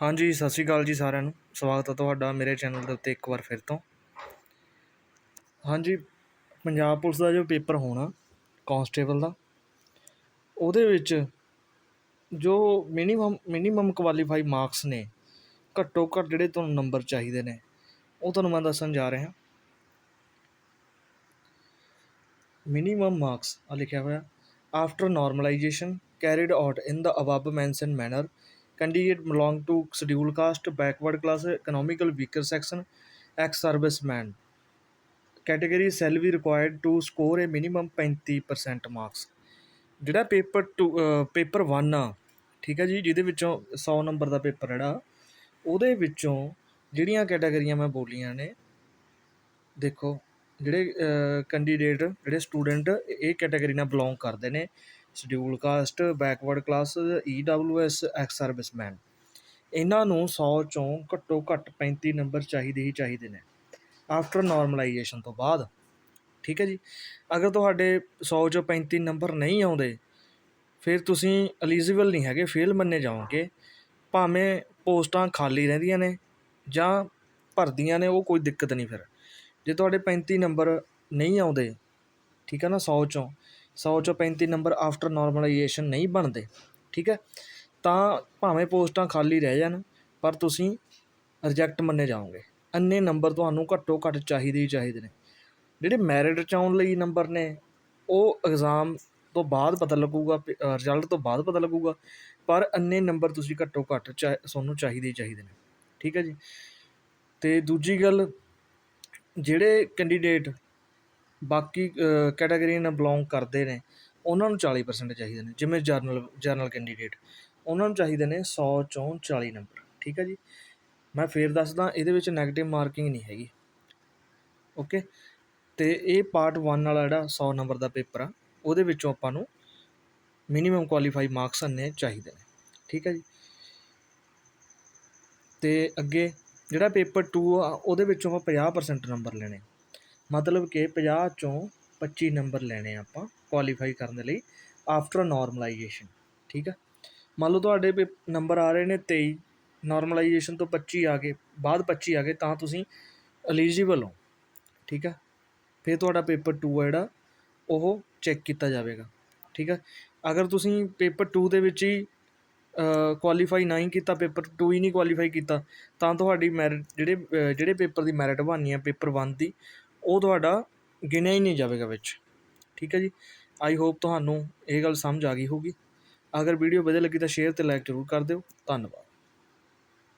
ਹਾਂਜੀ, ਸਤਿ ਸ਼੍ਰੀ ਅਕਾਲ ਜੀ ਸਾਰਿਆਂ ਨੂੰ। ਸਵਾਗਤ ਹੈ ਤੁਹਾਡਾ ਮੇਰੇ ਚੈਨਲ ਦੇ ਉੱਤੇ ਇੱਕ ਵਾਰ ਫਿਰ ਤੋਂ। ਹਾਂਜੀ, ਪੰਜਾਬ ਪੁਲਿਸ ਦਾ ਜੋ ਪੇਪਰ ਹੋਣਾ, ਕਾਂਸਟੇਬਲ ਦਾ, ਉਹਦੇ ਵਿੱਚ ਜੋ ਮਿਨੀਮਮ ਮਿਨੀਮਮ ਕੁਆਲੀਫਾਈ ਮਾਰਕਸ ਨੇ ਘੱਟੋ ਘੱਟ ਜਿਹੜੇ ਤੁਹਾਨੂੰ ਨੰਬਰ ਚਾਹੀਦੇ ਨੇ, ਉਹ ਤੁਹਾਨੂੰ ਮੈਂ ਦੱਸਣ ਜਾ ਰਿਹਾ। ਮਿਨੀਮਮ ਮਾਰਕਸ ਆ ਲਿਖਿਆ ਹੋਇਆ after normalization carried out in the above mentioned manner candidate belong to schedule caste backward class economical weaker section ex serviceman category salary required to score a minimum 35% marks ਜਿਹੜਾ paper 2 paper 1 ਆ ਠੀਕ ਹੈ ਜੀ ਜਿਹਦੇ ਵਿੱਚੋਂ 100 number ਦਾ paper ਜਿਹੜਾ ਉਹਦੇ ਵਿੱਚੋਂ ਜਿਹੜੀਆਂ ਕੈਟਾਗਰੀਆਂ ਮੈਂ ਬੋਲੀਆਂ ਨੇ ਦੇਖੋ ਜਿਹੜੇ ਕੈਂਡੀਡੇਟ ਜਿਹੜੇ ਸਟੂਡੈਂਟ ਇਹ ਕੈਟਾਗਰੀ ਨਾਲ ਬਿਲੋਂਗ ਕਰਦੇ ਨੇ schedule caste backward class EWS ex serviceman ਇਹਨਾਂ ਨੂੰ 100 ਚੋਂ ਘੱਟੋ ਘੱਟ 35 ਨੰਬਰ ਚਾਹੀਦੇ ਹੀ ਚਾਹੀਦੇ ਨੇ। ਆਫਟਰ ਨਾਰਮਲਾਈਜੇਸ਼ਨ ਤੋਂ ਬਾਅਦ। ਠੀਕ ਹੈ ਜੀ? ਅਗਰ ਤੁਹਾਡੇ 100 ਚੋਂ 35 ਨੰਬਰ ਨਹੀਂ ਆਉਂਦੇ, ਫਿਰ ਤੁਸੀਂ ਐਲੀਜੀਬਲ ਨਹੀਂ ਹੈਗੇ ਫੇਲ ਮੰਨੇ ਜਾਓਗੇ। ਭਾਵੇਂ ਪੋਸਟਾਂ ਖਾਲੀ ਰਹਿੰਦੀਆਂ ਨੇ ਜਾਂ ਭਰਦੀਆਂ ਨੇ, ਉਹ ਕੋਈ ਦਿੱਕਤ ਨਹੀਂ ਫਿਰ। ਜੇ ਤੁਹਾਡੇ 35 ਨੰਬਰ ਨਹੀਂ ਆਉਂਦੇ, ਠੀਕ ਹੈ ਨਾ 100 ਚੋਂ ਸੌ ਚੋਂ 35 ਨੰਬਰ ਆਫਟਰ ਨੋਰਮਲਾਈਜੇਸ਼ਨ ਨਹੀਂ ਬਣਦੇ, ਠੀਕ ਹੈ? ਤਾਂ ਭਾਵੇਂ ਪੋਸਟਾਂ ਖਾਲੀ ਰਹਿ ਜਾਣ, ਪਰ ਤੁਸੀਂ ਰਿਜੈਕਟ ਮੰਨੇ ਜਾਓਗੇ। ਅੰਨੇ ਨੰਬਰ ਤੁਹਾਨੂੰ ਘੱਟੋ ਘੱਟ ਚਾਹੀਦੇ ਹੀ ਚਾਹੀਦੇ ਨੇ। ਜਿਹੜੇ ਮੈਰਿਟ ਚ ਆਉਣ ਲਈ ਨੰਬਰ ਨੇ, ਉਹ ਐਗਜ਼ਾਮ ਤੋਂ ਬਾਅਦ ਪਤਾ ਲੱਗੂਗਾ ਰਿਜ਼ਲਟ ਤੋਂ ਬਾਅਦ ਪਤਾ ਲੱਗੂਗਾ, ਪਰ ਅੰਨੇ ਨੰਬਰ ਤੁਸੀਂ ਘੱਟੋ ਘੱਟ ਤੁਹਾਨੂੰ ਚਾਹੀਦੇ ਹੀ ਚਾਹੀਦੇ ਨੇ, ਠੀਕ ਹੈ ਜੀ? ਤੇ ਦੂਜੀ ਗੱਲ, ਜਿਹੜੇ ਕੈਂਡੀਡੇਟ ਬਾਕੀ ਕੈਟਾਗਰੀ ਨਾਲ ਬਿਲੋਂਗ ਕਰਦੇ ਨੇ, ਉਹਨਾਂ ਨੂੰ 40% ਚਾਹੀਦੇ ਨੇ, ਜਿਵੇਂ ਜਰਨਲ ਜਰਨਲ ਕੈਂਡੀਡੇਟ ਉਹਨਾਂ ਨੂੰ ਚਾਹੀਦੇ ਨੇ ਸੌ ਚੋਂ 40 ਨੰਬਰ ਠੀਕ ਹੈ ਜੀ? ਮੈਂ ਫਿਰ ਦੱਸਦਾ, ਇਹਦੇ ਵਿੱਚ ਨੈਗੇਟਿਵ ਮਾਰਕਿੰਗ ਨਹੀਂ ਹੈਗੀ ਓਕੇ ਅਤੇ ਇਹ ਪਾਰਟ 1 ਵਾਲਾ ਜਿਹੜਾ ਸੌ ਨੰਬਰ ਦਾ ਪੇਪਰ ਆ, ਉਹਦੇ ਵਿੱਚੋਂ ਆਪਾਂ ਨੂੰ ਮਿਨੀਮਮ ਕੁਆਲੀਫਾਈ ਮਾਰਕਸ ਨੇ ਚਾਹੀਦੇ ਨੇ, ਠੀਕ ਹੈ ਜੀ? ਤੇ ਅੱਗੇ ਜਿਹੜਾ ਪੇਪਰ 2 ਆ, ਉਹਦੇ ਵਿੱਚੋਂ ਆਪਾਂ 50% ਨੰਬਰ ਲੈਣੇ। ਮਤਲਬ ਕਿ 50 ਚੋਂ 25 ਨੰਬਰ ਲੈਣੇ ਆਪਾਂ ਕੁਆਲੀਫਾਈ ਕਰਨ ਦੇ ਲਈ ਆਫਟਰ ਨਾਰਮਲਾਈਜੇਸ਼ਨ ਠੀਕ ਆ? ਮੰਨ ਲਓ ਤੁਹਾਡੇ ਨੰਬਰ ਆ ਰਹੇ ਨੇ 23 ਨਾਰਮਲਾਈਜੇਸ਼ਨ ਤੋਂ 25 ਆ ਗਏ, ਬਾਅਦ 25 ਆ ਗਏ ਤਾਂ ਤੁਸੀਂ ਐਲੀਜੀਬਲ ਹੋ, ਠੀਕ ਆ? ਫਿਰ ਤੁਹਾਡਾ ਪੇਪਰ 2 ਆ ਜਿਹੜਾ, ਉਹ ਚੈੱਕ ਕੀਤਾ ਜਾਵੇਗਾ, ਠੀਕ ਹੈ ਅਗਰ ਤੁਸੀਂ ਪੇਪਰ 2 ਦੇ ਵਿੱਚ ਹੀ ਕੁਆਲੀਫਾਈ ਨਹੀਂ ਕੀਤਾ, ਪੇਪਰ 2 ਹੀ ਨਹੀਂ ਕੁਆਲੀਫਾਈ ਕੀਤਾ, ਤਾਂ ਤੁਹਾਡੀ ਮੈਰਿਟ ਜਿਹੜੇ ਜਿਹੜੇ ਪੇਪਰ ਦੀ ਮੈਰਿਟ ਬਣਨੀ ਹੈ ਪੇਪਰ 1 ਦੀ ਉਹ ਤੁਹਾਡਾ ਗਿਣਿਆ ਹੀ ਨਹੀਂ ਜਾਵੇਗਾ ਵਿੱਚ। ਠੀਕ ਹੈ ਜੀ? ਆਈ ਹੋਪ ਤੁਹਾਨੂੰ ਇਹ ਗੱਲ ਸਮਝ ਆ ਗਈ ਹੋਊਗੀ। ਅਗਰ ਵੀਡੀਓ ਵਧੀਆ ਲੱਗੀ ਤਾਂ ਸ਼ੇਅਰ ਅਤੇ ਲਾਈਕ ਜ਼ਰੂਰ ਕਰ ਦਿਓ। ਧੰਨਵਾਦ।